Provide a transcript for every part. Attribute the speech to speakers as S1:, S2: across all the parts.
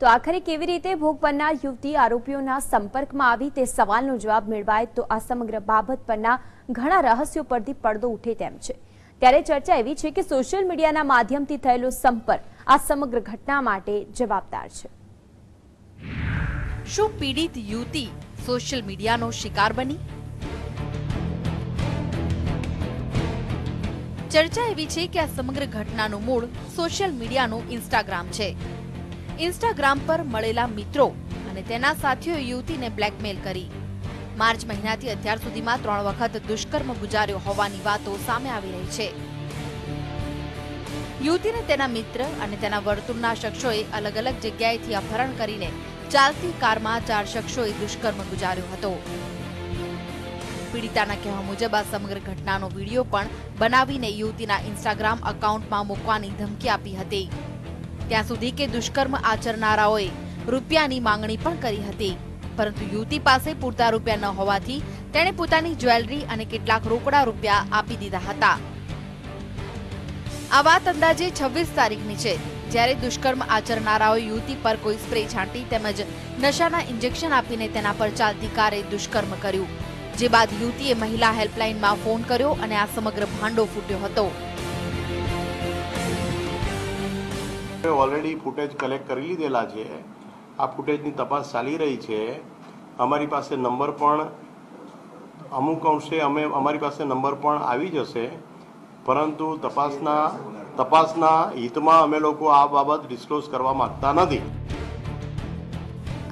S1: તો આખરે કેવી રીતે ભોગ બનનાર યુવતી આરોપીઓના સંપર્કમાં આવી તે સવાલનો જવાબ મેળવાય તો આ સમગ્ર બાબત પરના ઘણા રહસ્યો પરથી પડદો ઉઠે તેમ છે. ત્યારે ચર્ચા એવી છે કે સોશિયલ મીડિયાના માધ્યમથી થયેલો સંપર્ક આ સમગ્ર ઘટના માટે જવાબદાર છે.
S2: શું પીડિત યુવતી સોશિયલ મીડિયાનો શિકાર બની? ચર્ચા એવી છે કે આ સમગ્ર ઘટનાનું મૂળ સોશિયલ મીડિયાનું ઇન્સ્ટાગ્રામ છે. ઇન્સ્ટાગ્રામ પર મળેલા મિત્રો અને તેના સાથીઓ યુવતીને બ્લેકમેલ કરી. માર્ચ મહિનાથી અત્યાર સુધીમાં ત્રણ વખત દુષ્કર્મ ગુજાર્યો હોવાની વાતો સામે આવી રહી છે. યુવતીને તેના મિત્ર અને તેના વર્તુળના શખ્સોએ અલગ અલગ જગ્યાએથી અપહરણ કરીને ચાલતી કારમાં ચાર શખ્સોએ દુષ્કર્મ ગુજાર્યો હતો. પીડિતાના કહેવા મુજબ આ સમગ્ર ઘટનાનો વીડિયો પણ બનાવીને યુવતીના ઇન્સ્ટાગ્રામ એકાઉન્ટમાં મૂકવાની ધમકી આપી હતી. ત્યાં સુધી કે દુષ્કર્મ આચરનારાઓએ રૂપિયાની માંગણી પણ કરી હતી. પરંતુ યુવતી પાસે પૂરતા રૂપિયા ન હોવાથી તેણે પોતાની જ્વેલરી અને કેટલાક રોકડા રૂપિયા આપી દીધા હતા. આ વાત અંદાજે છવ્વીસ તારીખની છે. જ્યારે દુષ્કર્મ આચરનારાઓએ યુવતી પર કોઈ સ્પ્રે છાંટી તેમજ નશાના ઇન્જેક્શન આપીને તેના પર ચાલતી કારે દુષ્કર્મ કર્યું. જે બાદ યુવતીએ મહિલા હેલ્પલાઇનમાં ફોન કર્યો અને આ સમગ્ર ભાંડો ફૂટ્યો હતો.
S3: ઓલરેડી ફૂટેજ કલેક્ટ કરી લીધેલા છે. આ ફૂટેજની તપાસ ચાલી રહી છે. અમારી પાસે નંબર પણ, અમુક અંશે અમે, અમારી પાસે નંબર પણ આવી જશે. પરંતુ તપાસના તપાસના હિતમાં અમે લોકો આ બાબત ડિસ્ક્લોઝ કરવા માંગતા નથી.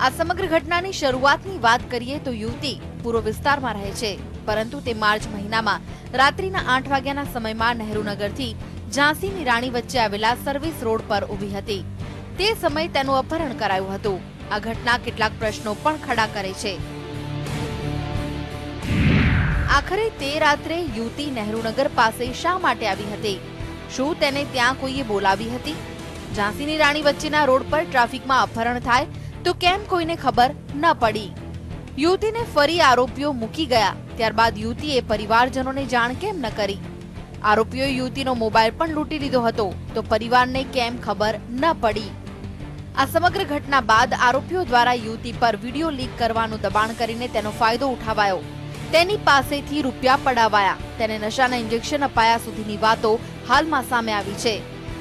S2: આ સમગ્ર ઘટનાની શરૂઆતની વાત કરીએ તો યુવતી પૂર્વ વિસ્તારમાં રહે છે. પરંતુ તે માર્ચ મહિનામાં રાત્રિના આઠ વાગ્યાના સમયમાં નહેરુનગરથી ઝાંસીની રાણી વચ્ચે આવેલા સર્વિસ રોડ પર ઊભી હતી. તે સમયે તેનું અપહરણ કરાયું હતું. આ ઘટના કેટલાક પ્રશ્નો પણ ખડા કરે છે. આખરે તે રાત્રે યુવતી નહેરુનગર પાસે શા માટે આવી હતી? શું તેને ત્યાં કોઈએ બોલાવી હતી? ઝાંસીની રાણી વચ્ચેના રોડ પર ટ્રાફિકમાં અપહરણ થાય તો કેમ કોઈને ખબર ન પડી? યુવતીને ફરી આરોપીઓ મૂકી ગયા. ત્યારબાદ યુવતીએ પરિવારજનોને જાણ કેમ ન કરી? આરોપીઓએ યુવતીનો મોબાઈલ પણ લૂંટી લીધો હતો. તો પરિવારને કેમ ખબર ન પડી? આ સમગ્ર ઘટના બાદ આરોપીઓ દ્વારા યુવતી પર વીડિયો લીક કરવાનું દબાણ કરીને તેનો ફાયદો ઉઠાવાયો. તેની પાસેથી રૂપિયા પડાવાયા. તેને નશાના ઇન્જેક્શન અપાયા સુધીની વાતો હાલમાં સામે આવી છે.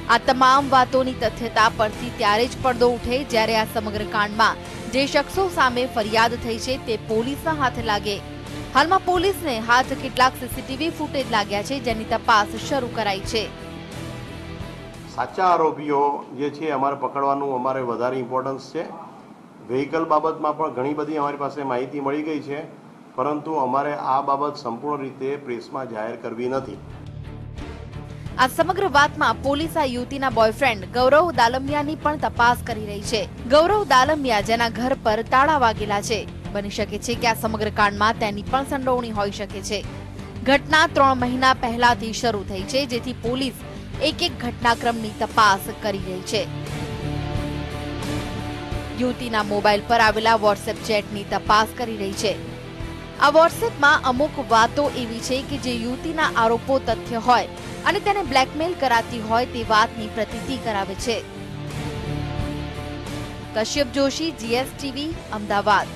S2: આ તમામ વાતોની તથ્યતા પરથી ત્યારે જ પડદો ઉઠે જ્યારે આ સમગ્ર કાંડમાં જે શખ્સો સામે ફરિયાદ થઈ છે તે પોલીસના હાથે લાગે. હાલમાં પોલીસને હાથ કેટલાક સીસીટીવી ફૂટેજ લાગ્યા છે જેની તપાસ શરૂ કરાઈ છે.
S3: સાચા આરોપીઓ જે છે અમારે પકડવાનું અમારે વધારે ઇમ્પોર્ટન્સ છે. વેહિકલ બાબતમાં પણ ઘણી બધી અમારી પાસે માહિતી મળી ગઈ છે પરંતુ અમારે આ બાબત સંપૂર્ણ રીતે પ્રેસમાં જાહેર કરવી નથી.
S2: આ સમગ્ર વાતમાં પોલીસ આ યુવતીના બોયફ્રેન્ડ ગૌરવ દાલમિયાની પણ તપાસ કરી રહી છે. ગૌરવ દાલમિયા જેના ઘર પર તાળા વાગેલા છે. બની શકે છે કે આ સમગ્ર કાંડમાં તેની પણ સંડોવણી હોઈ શકે છે. ઘટના ત્રણ મહિના પહેલાથી શરૂ થઈ છે, જેથી પોલીસ એક એક ઘટનાક્રમની તપાસ કરી રહી છે. યુવતીના મોબાઈલ પર આવેલા વોટ્સએપ ચેટની તપાસ કરી રહી છે. આ વોટ્સએપમાં અમુક વાતો એવી છે કે જે યુવતીના આરોપો તથ્ય હોય અને તેને બ્લેકમેલ કરાતી હોય તે વાતની પ્રતીતિ કરાવે છે. કશ્યપ જોશી, જીએસટીવી, અમદાવાદ.